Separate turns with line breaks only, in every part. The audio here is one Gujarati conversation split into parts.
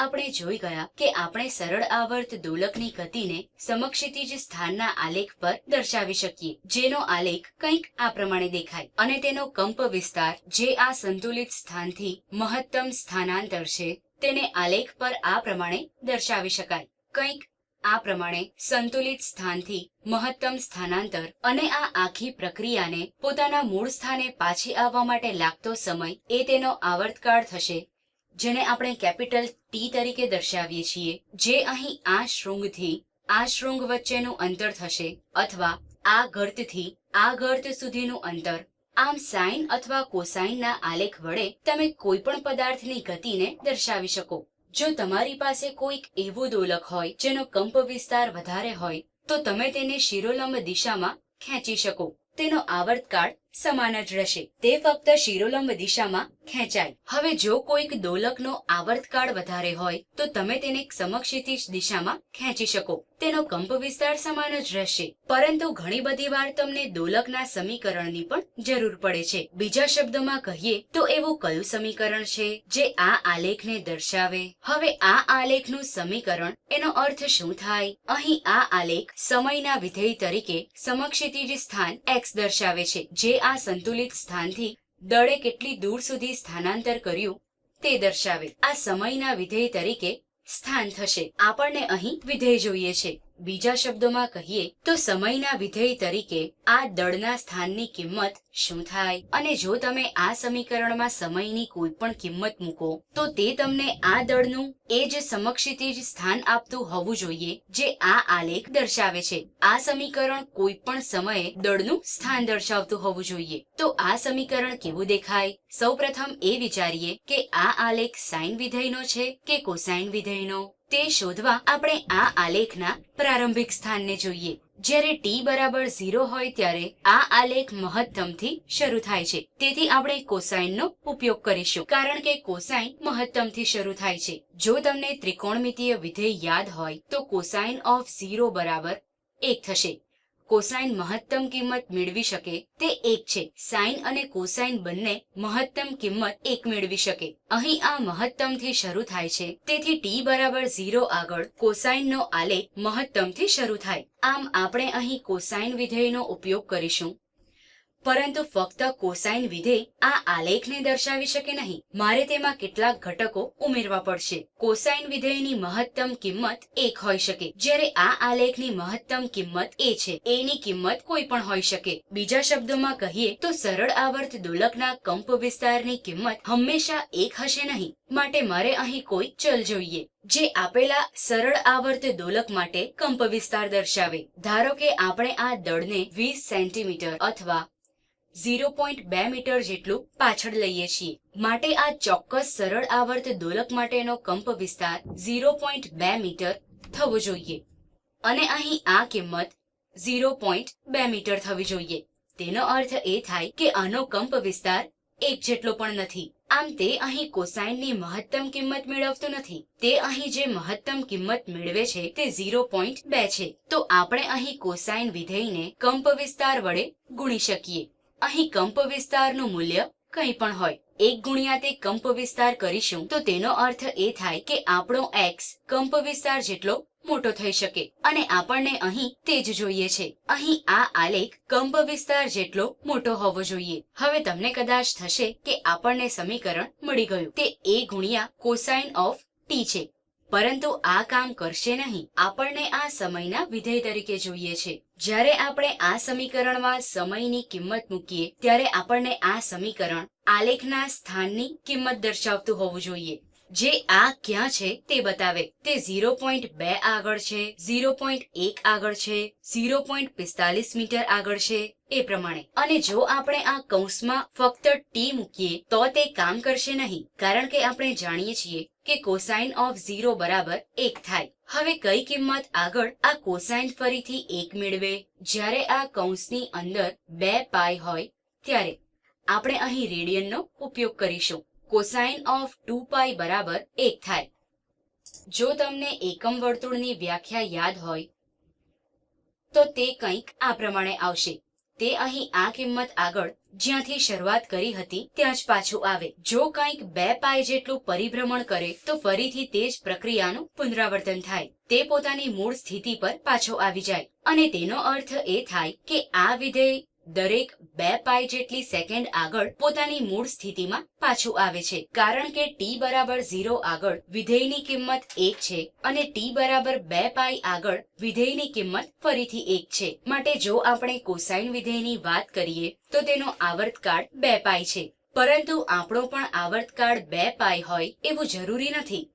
આપણે જોઈ ગયા કે આપણે સરળ આવર્ત દોલકની ગતિને સમક્ષિતિજ સ્થાનના આલેખ પર દર્શાવી શકીએ, જેનો આલેખ કંઈક આ પ્રમાણે દેખાય. અને તેનો કંપ વિસ્તાર જે આ સંતુલિત સ્થાનથી મહત્તમ સ્થાનાંતર છે, તેને આલેખ પર આ પ્રમાણે દર્શાવી શકાય. કંઈક આ પ્રમાણે સંતુલિત સ્થાનથી મહત્તમ સ્થાનાંતર અને આ આખી પ્રક્રિયાને પોતાના મૂળ સ્થાને પાછી આવવા માટે લાગતો સમય એ તેનો આવર્તકાળ થશે જેને આપણે કેપિટલ ટી તરીકે દર્શાવીએ છીએ, જે અહીં આ શૃંગથી, આ શૃંગ વચ્ચેનું અંતર થશે, અથવા આ ગર્તથી, આ ગર્ત સુધીનું અંતર. આમ સાઇન અથવા કોસાઇનના આલેખ વડે તમે કોઈ પણ પદાર્થની ગતિને દર્શાવી શકો. જો તમારી પાસે કોઈક એવો દોલક હોય, જેનો કંપ વિસ્તાર વધારે હોય, તો તમે તેને શિરોલંબ દિશામાં ખેંચી શકો. તેનો આવર્તકાળ સમાન જ રહેશે. તે ફક્ત શિરોલંબ દિશામાં ખેંચાય. હવે જો કોઈક દોલકનો આવર્તકાળ વધારે હોય, તો તમે તેને સમક્ષિતિ દિશામાં ખેંચી શકો. તેનો કંપ વિસ્તાર સમાન જ રહેશે. પરંતુ ઘણી બધી વાર તમને દોલકના સમીકરણની પણ જરૂર પડે છે. બીજા શબ્દોમાં કહીએ, તો એવું કયું સમીકરણ છે જે આ આલેખને દર્શાવે? હવે આ આલેખનું સમીકરણ, એનો અર્થ શું થાય? અહીં આ આલેખ સમયના વિધેય તરીકે સમક્ષિતિજ સ્થાન એક્સ દર્શાવે છે, જે આ સંતુલિત સ્થાનથી દળે કેટલી દૂર સુધી સ્થાનાંતર કર્યું તે દર્શાવે. આ સમયના વિધેય તરીકે સ્થાન થશે. આપણને અહીં વિધેય જોઈએ છે. બીજા શબ્દોમાં કહીએ તો સમયના વિધેય તરીકે આ દળના સ્થાનની કિંમત શું થાય? અને જો તમે આ સમીકરણમાં સમયની કોઈ પણ કિંમત મૂકો, તો તે તમને આ દળનું એ જ સમક્ષિતિજ સ્થાન આપતું હોવું જોઈએ, જે આ આલેખ દર્શાવે છે. આ સમીકરણ કોઈ પણ સમયે દળનું સ્થાન દર્શાવતું હોવું જોઈએ. તો આ સમીકરણ કેવું દેખાય? સૌપ્રથમ એ વિચારીએ કે આ આલેખ સાઇન વિધેયનો છે કે કોસાઇન વિધેયનો? તે શોધવા આપણે આ આલેખના પ્રારંભિક સ્થાનને જોઈએ. જ્યારે ટી બરાબર ઝીરો હોય ત્યારે આ આલેખ મહત્તમથી શરૂ થાય છે. તેથી આપણે કોસાઇનનો ઉપયોગ કરીશું. કારણ કે કોસાઇન મહત્તમથી શરૂ થાય છે. જો તમને ત્રિકોણમિતીય વિધેય યાદ હોય તો કોસાઇન ઓફ ઝીરો બરાબર એક થશે. કોસાઇન મહત્તમ કિંમત મેળવી શકે તે એક છે. સાઇન અને કોસાઇન બંને મહત્તમ કિંમત એક મેળવી શકે. અહીં આ મહત્તમથી શરૂ થાય છે. તેથી ટી બરાબર ઝીરો આગળ કોસાઇનનો આલેખ મહત્તમથી શરૂ થાય. આમ આપણે અહીં કોસાઇન વિધેયનો ઉપયોગ કરીશું. પરંતુ ફક્ત કોસાઇન વિધેય આ આલેખને દર્શાવી શકે નહીં. મારે તેમાં કેટલાક ઘટકો ઉમેરવા પડશે. કોસાઇન વિધેયની મહત્તમ કિંમત એક હોઈ શકે. જ્યારે આ આલેખની મહત્તમ કિંમત એ છે. એની કિંમત કોઈ પણ હોઈ શકે. બીજા શબ્દોમાં કહીએ તો સરળ આવર્ત દોલકના કંપ વિસ્તારની કિંમત હંમેશા એક હશે નહીં. માટે મારે અહીં કોઈ ચલ જોઈએ. જે આપેલા સરળ આવર્ત દોલક માટે કંપ વિસ્તાર દર્શાવે. ધારો કે આપણે આ દળને વીસ સેન્ટીમીટર અથવા ઝીરો પોઈન્ટ બે મીટર જેટલું પાછળ લઈએ છીએ. માટે આ ચોક્કસ સરળ આવર્ત દોલક માટેનો કંપ વિસ્તાર ઝીરો પોઈન્ટ બે મીટર થવો જોઈએ. અને અહીં આ કિંમત ઝીરો પોઈન્ટ બે મીટર થવી જોઈએ. તેનો અર્થ એ થાય કે આનો કંપ વિસ્તાર એક જેટલો પણ નથી. આમ તે અહીં કોસાઇનની મહત્તમ કિંમત મેળવતું નથી. તે અહીં જે મહત્તમ કિંમત મેળવે છે તે ઝીરો પોઈન્ટ બે છે. તો આપણે અહીં કોસાઇન વિધેયને કંપ વિસ્તાર વડે ગુણી શકીએ. અહીં કંપ વિસ્તારનું મૂલ્ય કંઈ પણ હોય. એક ગુણ્યા તે કંપ વિસ્તાર કરીશું તો તેનો અર્થ એ થાય કે આપણો એક્સ કંપ વિસ્તાર જેટલો મોટો થઈ શકે. અને આપણને અહીં તે જ જોઈએ છે. અહીં આ આલેખ કંપ વિસ્તાર જેટલો મોટો હોવો જોઈએ. હવે તમને કદાચ થશે કે આપણને સમીકરણ મળી ગયું. તે એ ગુણ્યા કોસાઇન ઓફ ટી છે. પરંતુ આ કામ કરશે નહીં. આપણને આ સમયના વિધેય તરીકે જોઈએ છે. જ્યારે આપણે આ સમીકરણમાં સમયની કિંમત મૂકીએ, ત્યારે આપણને આ સમીકરણ આલેખના સ્થાનની કિંમત દર્શાવતું હોવું જોઈએ. જે આ ક્યાં છે તે બતાવે. તે ઝીરો પોઈન્ટ બે આગળ છે, ઝીરો પોઈન્ટ એક આગળ છે, ઝીરો પોઈન્ટ પિસ્તાલીસ મીટર આગળ છે, એ પ્રમાણે. અને જો આપણે આ કૌંસમાં ફક્ત ટી મૂકીએ, તો તે કામ કરશે નહીં, કારણ કે આપણે જાણીએ છીએ કે કોસાઇન ઓફ ઝીરો બરાબર એક થાય. હવે કઈ કિંમત આગળ આ કોસાઇન ફરીથી એક મેળવે? જ્યારે આ કૌંસની અંદર બે પાય હોય, ત્યારે આપણે અહીં રેડિયનનો ઉપયોગ કરીશું. કોસાઇન ઓફ ટુ પાઈ બરાબર એક થાય. જો તમને એકમ વર્તુળની વ્યાખ્યા યાદ હોય, તો તે કંઈક આ પ્રમાણે આવશે. તે અહીં આ કિંમત આગળ જ્યાંથી શરૂઆત કરી હતી, ત્યાં જ પાછું આવે. જો કંઈક બે પાય જેટલું પરિભ્રમણ કરે, તો ફરીથી તે જ પ્રક્રિયાનું પુનરાવર્તન થાય. તે પોતાની મૂળ સ્થિતિ પર પાછો આવી જાય. અને તેનો અર્થ એ થાય કે આ વિધેય દરેક બે પાય જેટલી સેકન્ડ આગળ પોતાની મૂળ સ્થિતિમાં પાછું આવે છે. કારણ કે ટી બરાબર ઝીરો આગળ વિધેયની કિંમત એક છે અને ટી બરાબર બે પાય આગળ વિધેયની કિંમત ફરીથી એક છે. માટે જો આપણે કોસાઇન વિધેયની વાત કરીએ, તો તેનો આવર્તકાળ બે પાય છે. પરંતુ આપણો પણ આવર્તકાળ બે પાય હોય એવું જરૂરી નથી.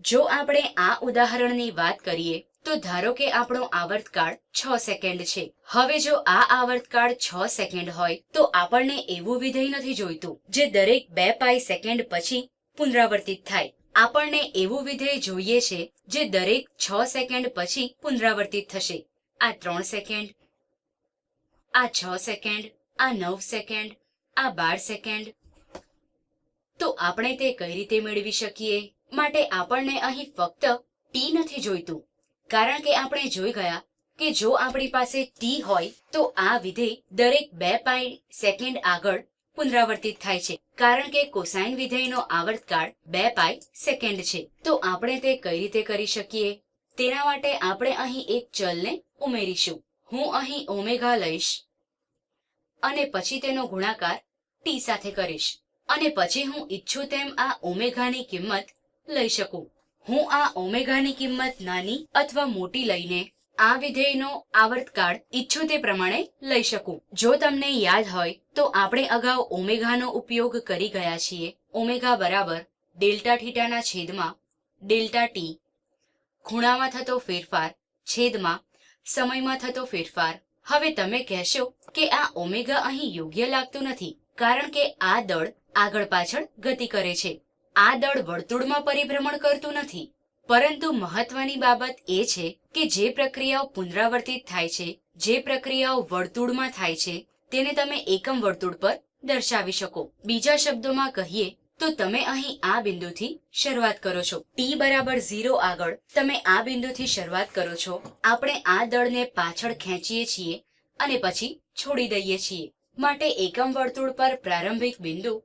જો આપણે આ ઉદાહરણની વાત કરીએ તો ધારો કે આપણો આવર્તકાળ છ સેકન્ડ છે. હવે જો આ આવર્તકાળ છ સેકન્ડ હોય, તો આપણને એવું વિધેય નથી જોઈતું, જે દરેક બે પાય સેકન્ડ પછી પુનરાવર્તિત થાય. આપણને એવું વિધેય જોઈએ છે, જે દરેક છ સેકન્ડ પછી પુનરાવર્તિત થશે. આ ત્રણ સેકન્ડ, આ છ સેકન્ડ, આ નવ સેકન્ડ, આ બાર સેકન્ડ. તો આપણે તે કઈ રીતે મેળવી શકીએ? માટે આપણને અહીં ફક્ત ટી નથી જોઈતું. કારણ કે આપણે જોઈ ગયા કે જો આપણી પાસે ટી હોય, તો આ વિધેય દરેક બે પાય સેકન્ડ આગળ પુનરાવર્તિત થાય છે. કારણ કે કોસાઇન વિધેયનો આવર્તકાળ બે પાય સેકન્ડ છે. તો આપણે તે કઈ રીતે કરી શકીએ? તેના માટે આપણે અહીં એક ચલને ઉમેરીશું. હું અહીં ઓમેગા લઈશ અને પછી તેનો ગુણાકાર ટી સાથે કરીશ. અને પછી હું ઈચ્છું તેમ આ ઓમેગાની કિંમત લઈ શકું. હું આ ઓમેગાની કિંમત નાની અથવા મોટી લઈને આ વિધેયનો આવર્તકાળ ઈચ્છું તે પ્રમાણે લઈ શકું. જો તમને યાદ હોય, તો આપણે અગાઉ ઓમેગાનો ઉપયોગ કરી ગયા છીએ. ઓમેગા બરાબર ડેલ્ટા થીટાના છેદમાં ડેલ્ટા ટી. ખૂણામાં થતો ફેરફાર છેદમાં સમયમાં થતો ફેરફાર. હવે તમે કહેશો કે આ ઓમેગા અહીં યોગ્ય લાગતું નથી, કારણ કે આ દળ આગળ પાછળ ગતિ કરે છે. આ દળ વર્તુળમાં પરિભ્રમણ કરતું નથી. પરંતુ મહત્વની બાબત એ છે કે જે પ્રક્રિયાઓ પુનરાવર્તિત થાય છે, જે પ્રક્રિયાઓ વર્તુળમાં થાય છે, તેને તમે એકમ વર્તુળ પર દર્શાવી શકો. બીજા શબ્દોમાં કહીએ તો તમે અહીં આ બિંદુથી શરૂઆત કરો છો. ટી બરાબર ઝીરો આગળ તમે આ બિંદુથી શરૂઆત કરો છો. આપણે આ દળને પાછળ ખેંચીએ છીએ અને પછી છોડી દઈએ છીએ. માટે એકમ વર્તુળ પર પ્રારંભિક બિંદુ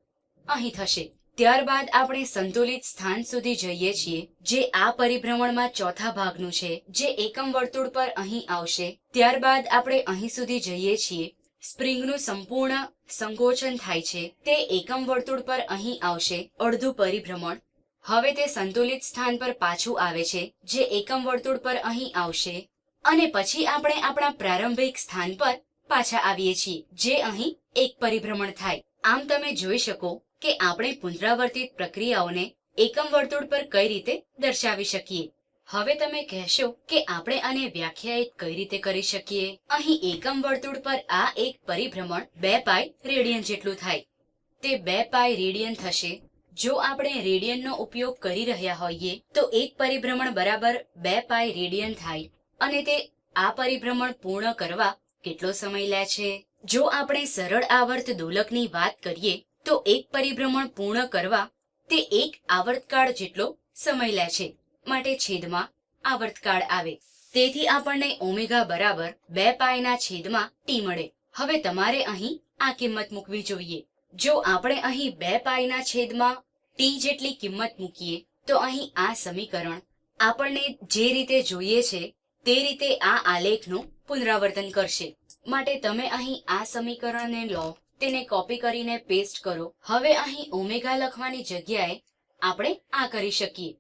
અહીં થશે. ત્યારબાદ આપણે સંતુલિત સ્થાન સુધી જઈએ છીએ, જે આ પરિભ્રમણમાં ચોથા ભાગનું છે, જે એકમ વર્તુળ પર અહીં આવશે. ત્યારબાદ આપણે અહીં સુધી જઈએ છીએ. સ્પ્રિંગનું સંપૂર્ણ સંકોચન થાય છે. તે એકમ વર્તુળ પર અહીં આવશે, અડધું પરિભ્રમણ. હવે તે સંતુલિત સ્થાન પર પાછું આવે છે, જે એકમ વર્તુળ પર અહીં આવશે. અને પછી આપણે આપણા પ્રારંભિક સ્થાન પર પાછા આવીએ છીએ, જે અહીં એક પરિભ્રમણ થાય. આમ તમે જોઈ શકો કે આપણે પુનરાવર્તિત પ્રક્રિયાઓને એકમ વર્તુળ પર કઈ રીતે દર્શાવી શકીએ? હવે તમે કહેશો કે આપણે આને વ્યાખ્યાયિત કઈ રીતે કરી શકીએ? અહીં એકમ વર્તુળ પર આ એક પરિભ્રમણ બે પાય રેડિયન જેટલું થાય. તે બે પાય રેડિયન થશે. જો આપણે રેડિયનનો ઉપયોગ કરી રહ્યા હોઈએ, તો એક પરિભ્રમણ બરાબર બે પાય રેડિયન થાય અને તે આ પરિભ્રમણ પૂર્ણ કરવા કેટલો સમય લે છે? જો આપણે સરળ આવર્ત દોલકની વાત કરીએ તો એક પરિભ્રમણ પૂર્ણ કરવા તે એક આવર્તકાળ જેટલો સમય લે છે, માટે છેદમાં આવર્તકાળ આવે. તેથી આપણને ઓમેગા બરાબર બે પાયના છેદમાં ટી મળે. હવે તમારે અહીં આ કિંમત મૂકવી જોઈએ. જો આપણે અહીં બે પાયના છેદમાં ટી જેટલી કિંમત મૂકીએ, તો અહીં આ સમીકરણ આપણને જે રીતે જોઈએ છે, તે રીતે આ આલેખનું પુનરાવર્તન કરશે. માટે તમે અહીં આ સમીકરણને લો. તેને કોપી કરીને પેસ્ટ કરો. હવે અહીં ઓમેગા લખવાની જગ્યાએ આપણે આ કરી શકીએ.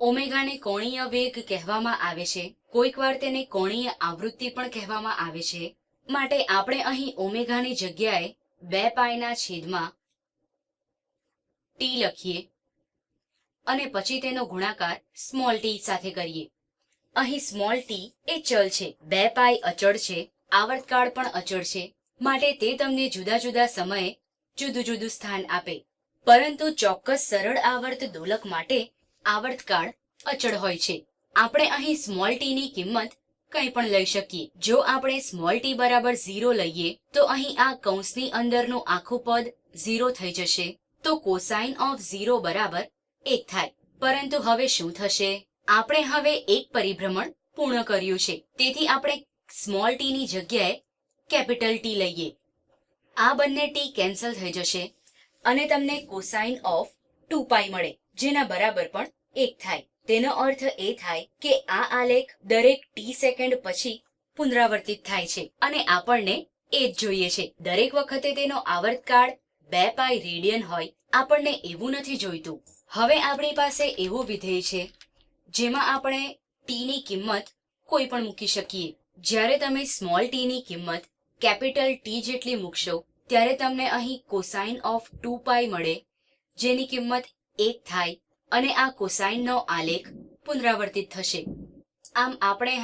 ઓમેગાને કોણીય વેગ કહેવામાં આવે છે. કોઈક વાર તેને કોણીય આવૃત્તિ પણ કહેવામાં આવે છે. માટે આપણે અહીં ઓમેગાની જગ્યાએ બે પાયના છેદમાં ટી લખીએ અને પછી તેનો ગુણાકાર સ્મોલ ટી સાથે કરીએ. અહીં સ્મોલ ટી એ ચલ છે. બે પાય અચળ છે. આવર્તકાળ પણ અચળ છે. માટે તે તમને જુદા જુદા સમયે જુદું જુદું સ્થાન આપે. પરંતુ ચોક્કસ સરળ આવર્ત દોલક માટે આવર્તકાળ અચળ હોય છે. આપણે અહીં સ્મોલ ટી ની કિંમત કંઈ પણ લઈ શકીએ. જો આપણે સ્મોલ ટી બરાબર ઝીરો લઈએ, તો અહીં આ કૌંસની અંદરનું આખું પદ ઝીરો થઈ જશે. તો કોસાઇન ઓફ ઝીરો બરાબર એક થાય. પરંતુ હવે શું થશે? આપણે હવે એક પરિભ્રમણ પૂર્ણ કર્યું છે. તેથી આપણે સ્મોલ ટી ની જગ્યાએ કેપિટલ ટી લઈએ. આ બંને ટી કેન્સલ થઈ જશે અને તમને કોસાઇન ઓફ ટુ પાઈ મળે, જેના બરાબર પણ એક થાય. તેનો અર્થ એ થાય કે આ આલેખ દરેક ટી સેકન્ડ પછી પુનરાવર્તિત થાય છે અને આપણને એ જ જોઈએ છે. દરેક વખતે તેનો આવર્તકાળ બે પાઈ રેડિયન હોય, આપણને એવું નથી જોઈતું. હવે આપણી પાસે એવો વિધેય છે, જેમાં આપણે ટીની કિંમત કોઈ પણ મૂકી શકીએ. જ્યારે તમે સ્મોલ ટીની કિંમત કેપિટલ ટી જેટલી મૂકશો, ત્યારે તમને અહીં કોસાઇન ઓફ ટુ પાઈ મળે, જેની કિંમત એક થાય અને આ કોસાઇનનો આલેખ પુનરાવર્તિત થશે. આમ આપણે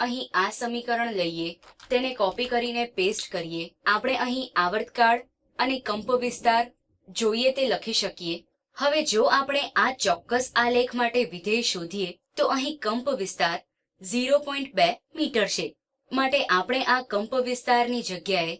અહીં આ સમીકરણ લઈએ, તેને કોપી કરીને પેસ્ટ કરીએ. આપણે અહીં આવર્તકાળ અને કંપ વિસ્તાર જોઈએ તે લખી શકીએ. હવે જો આપણે આ ચોક્કસ આલેખ માટે વિધેય શોધીએ, તો અહીં કંપ વિસ્તાર ઝીરો પોઈન્ટ બે મીટર છે. માટે આપણે આ કંપ વિસ્તારની જગ્યાએ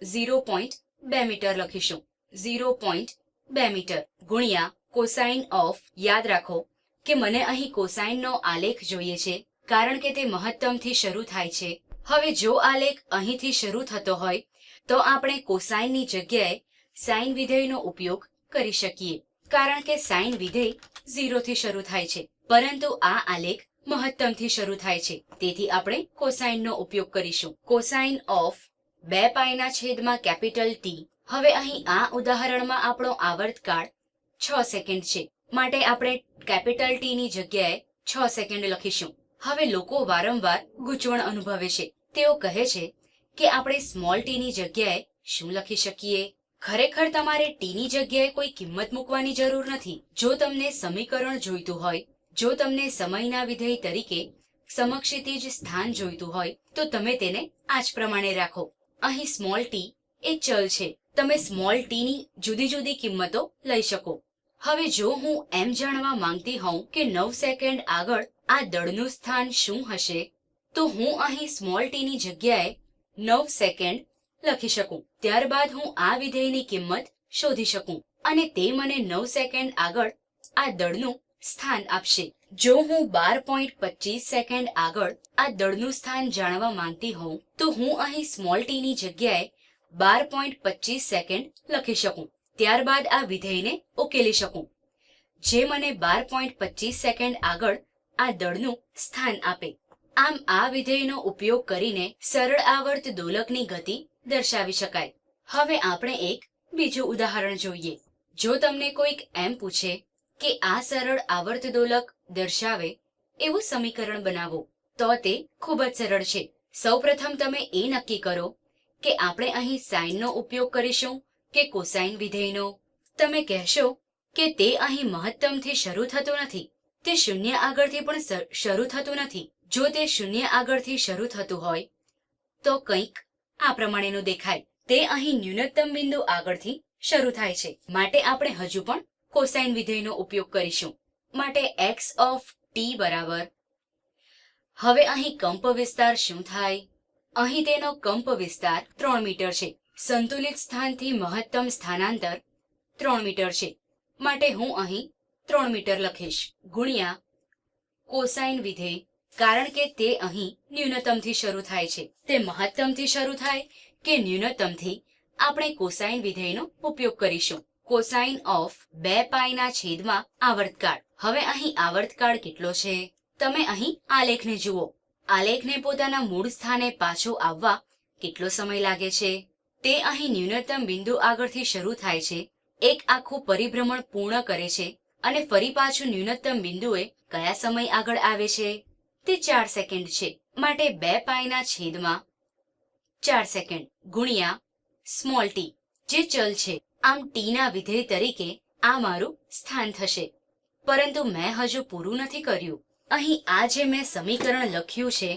ઝીરો પોઈન્ટ બે મીટર લખીશું. ઝીરો પોઈન્ટ બે મીટર. ગુણ્યા કોસાઇન ઓફ યાદ રાખો કે મને અહીં કોસાઇનનો આલેખ જોઈએ છે, કારણ કે તે મહત્તમથી શરૂ થાય છે. હવે જો આલેખ અહીંથી શરૂ થતો હોય, તો આપણે કોસાઇનની જગ્યાએ સાઇન વિધેયનો ઉપયોગ કરી શકીએ, કારણ કે સાઇન વિધેય ઝીરોથી શરૂ થાય છે. પરંતુ આ આલેખ મહત્તમથી શરૂ થાય છે. તેથી આપણે કોસાઇનનો ઉપયોગ કરીશું. કોસાઇન ઓફ બે પાયના છેદમાં કેપિટલ ટી હવે અહીં આ ઉદાહરણમાં આપણો આવર્તકાળ છ સેકન્ડ છે. માટે આપણે કેપિટલ ટી ની જગ્યાએ છ સેકન્ડ લખીશું. હવે લોકો વારંવાર ગૂંચવણ અનુભવે છે. તેઓ કહે છે કે આપણે સ્મોલ ટી ની જગ્યાએ શું લખી શકીએ? ખરેખર તમારે ટી ની જગ્યાએ કોઈ કિંમત મૂકવાની જરૂર નથી. જો તમને સમીકરણ જોઈતું હોય જો તમને સમયના વિધેય તરીકે સમક્ષિતિજ સ્થાન જોઈતું હોય, તો તમે તેને આ જ પ્રમાણે રાખો. અહીં સ્મોલ ટી એ ચલ છે. તમે સ્મોલ ટીની જુદી જુદી કિંમતો લઈ શકો. હવે જો હું એમ જાણવા માંગતી હોઉં કે નવ સેકન્ડ આગળ આ દળનું સ્થાન શું હશે, તો હું અહીં સ્મોલ ટીની જગ્યાએ નવ સેકન્ડ લખી શકું. ત્યારબાદ હું આ વિધેયની કિંમત શોધી શકું અને તે મને નવ સેકન્ડ આગળ આ દળનું સ્થાન આપશે. જો હું બાર પોઈન્ટ પચીસ સેકન્ડ આગળ આ દળનું સ્થાન જાણવા માંગતી હોઉં, તો હું અહીં સ્મોલ ટી ની જગ્યાએ બાર પોઈન્ટ પચીસ સેકન્ડ લખી શકું. ત્યારબાદ આ વિધેયને ઉકેલી શકું. જે મને બાર પોઈન્ટ પચીસ સેકન્ડ આગળ આ દળનું સ્થાન આપે. આમ આ વિધેયનો ઉપયોગ કરીને સરળ આવર્ત દોલકની ગતિ દર્શાવી શકાય. હવે આપણે એક બીજું ઉદાહરણ જોઈએ. જો તમને કોઈક એમ પૂછે કે આ સરળ આવર્ત દોલક દર્શાવે એવું સમીકરણ બનાવો. તો તે ખૂબ જ સરળ છે. સૌપ્રથમ તમે એ નક્કી કરો કે આપણે અહીં સાઇનનો ઉપયોગ કરીશું કે કોસાઇન વિધેયનો? તમે કહેશો કે તે અહીં મહત્તમથી શરૂ થતું નથી. તે શૂન્ય આગળથી પણ શરૂ થતું નથી. જો તે શૂન્ય આગળથી શરૂ થતું હોય, તો કંઈક આ પ્રમાણેનું દેખાય. તે અહીં ન્યૂનતમ બિંદુ આગળથી શરૂ થાય છે. માટે આપણે હજુ પણ કોસાઇન વિધેયનો ઉપયોગ કરીશું. માટે એક્સ ઓફ ટી બરાબર. હવે અહીં કંપ વિસ્તાર શું થાય? અહીં તેનો કંપ વિસ્તાર ત્રણ મીટર છે. સંતુલિત સ્થાનથી મહત્તમ સ્થાનાંતર ત્રણ મીટર છે. માટે હું અહીં ત્રણ મીટર લખીશ. ગુણ્યા કોસાઇન વિધેય, કારણ કે તે અહીં ન્યૂનતમથી શરૂ થાય છે. તે મહત્તમથી શરૂ થાય કે ન્યૂનતમથી આપણે કોસાઇન વિધેયનો ઉપયોગ કરીશું. કોસાઇન ઓફ બે પાઈના છેદમાં આવર્તકાળ. હવે અહીં આવર્તકાળ કેટલો છે? તમે અહીં આલેખને જુઓ. આલેખને પોતાના મૂળ સ્થાને પાછો આવવા કેટલો સમય લાગે છે? તે અહીં ન્યૂનતમ બિંદુ આગળથી શરૂ થાય છે. એક આખું પરિભ્રમણ પૂર્ણ કરે છે અને ફરી પાછું ન્યૂનતમ બિંદુએ કયા સમય આગળ આવે છે? તે ચાર સેકન્ડ છે. માટે બે પાયના છેદમાં ચાર સેકન્ડ ગુણ્યા સ્મોલ ટી જે ચલ છે. આમ ટીના વિધેય તરીકે આ મારું સ્થાન થશે. પરંતુ મેં હજુ પૂરું નથી કર્યું. અહીં આ જે મેં સમીકરણ લખ્યું છે,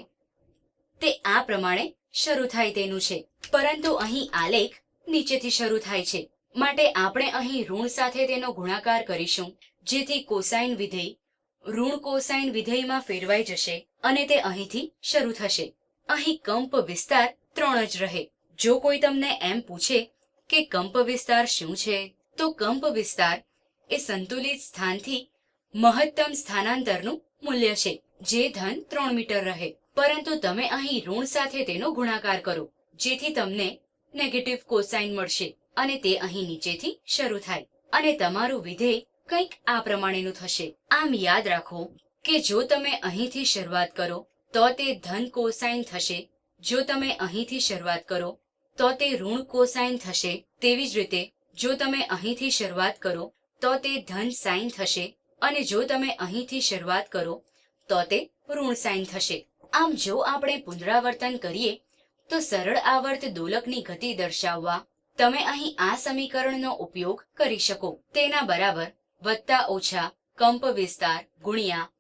તે આ પ્રમાણે શરૂ થાય તેનું છે. પરંતુ અહીં આલેખ નીચેથી શરૂ થાય છે. માટે આપણે અહીં ઋણ સાથે તેનો ગુણાકાર કરીશું, જેથી કોસાઇન વિધેય, ઋણ કોસાઇન વિધેયમાં ફેરવાઈ જશે અને તે અહીંથી શરૂ થશે. અહીં કંપ વિસ્તાર ત્રણ જ રહે. જો કોઈ તમને એમ પૂછે કે કંપ વિસ્તાર શું છે? તો કંપ વિસ્તાર એ સંતુલિત સ્થાનથી મહત્તમ સ્થાનાંતરનું મૂલ્ય છે, જે ધન ત્રણ મીટર રહે. પરંતુ તમે અહીં ઋણ સાથે તેનો ગુણાકાર કરો, જેથી તમને નેગેટિવ કોસાઇન મળશે અને તે અહીં નીચેથી શરૂ થાય. અને તમારું વિધેય કંઈક આ પ્રમાણેનું થશે. આમ યાદ રાખો કે જો તમે અહીંથી શરૂઆત કરો, તો તે ધન કોસાઇન થશે. જો તમે અહીંથી શરૂઆત કરો તો તે ઋણ કોસાઇન થશે. તેવી જ રીતે, જો તમે અહીંથી શરૂઆત કરો, તો તે ધન સાઇન થશે. અને જો તમે અહીંથી શરૂઆત કરો, તો તે ઋણ સાઇન થશે. આમ જો આપણે પુનરાવર્તન કરીએ, તો સરળ આવર્ત દોલકની ગતિ દર્શાવવા તમે અહીં આ સમીકરણનો ઉપયોગ કરી શકો. તેના બરાબર વત્તા ઓછા કંપ વિસ્તાર ગુણ્યા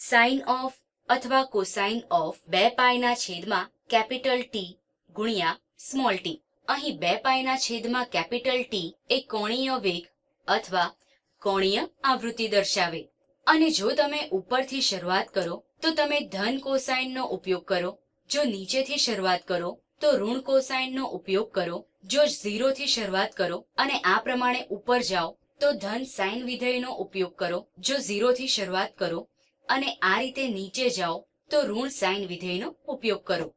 સાઇન ઓફ અથવા કોસાઇન ઓફ બે પાયના છેદમાં કેપિટલ ટી ગુણ્યા સ્મોલ ટી અહીં બે પાયના છેદમાં કેપિટલ ટી એ કોણીય વેગ અથવા કોણીય આવૃત્તિ દર્શાવે. અને જો તમે ઉપરથી શરૂઆત કરો, તો તમે ધન કોસાઇનનો ઉપયોગ કરો. જો નીચેથી શરૂઆત કરો, તો ઋણ કોસાઇનનો ઉપયોગ કરો. જો ઝીરોથી શરૂઆત કરો અને આ પ્રમાણે ઉપર જાઓ, તો ધન સાઇન વિધેયનો ઉપયોગ કરો. જો ઝીરોથી શરૂઆત કરો અને આ રીતે નીચે જાઓ, તો ઋણ સાઇન વિધેયનો ઉપયોગ કરો.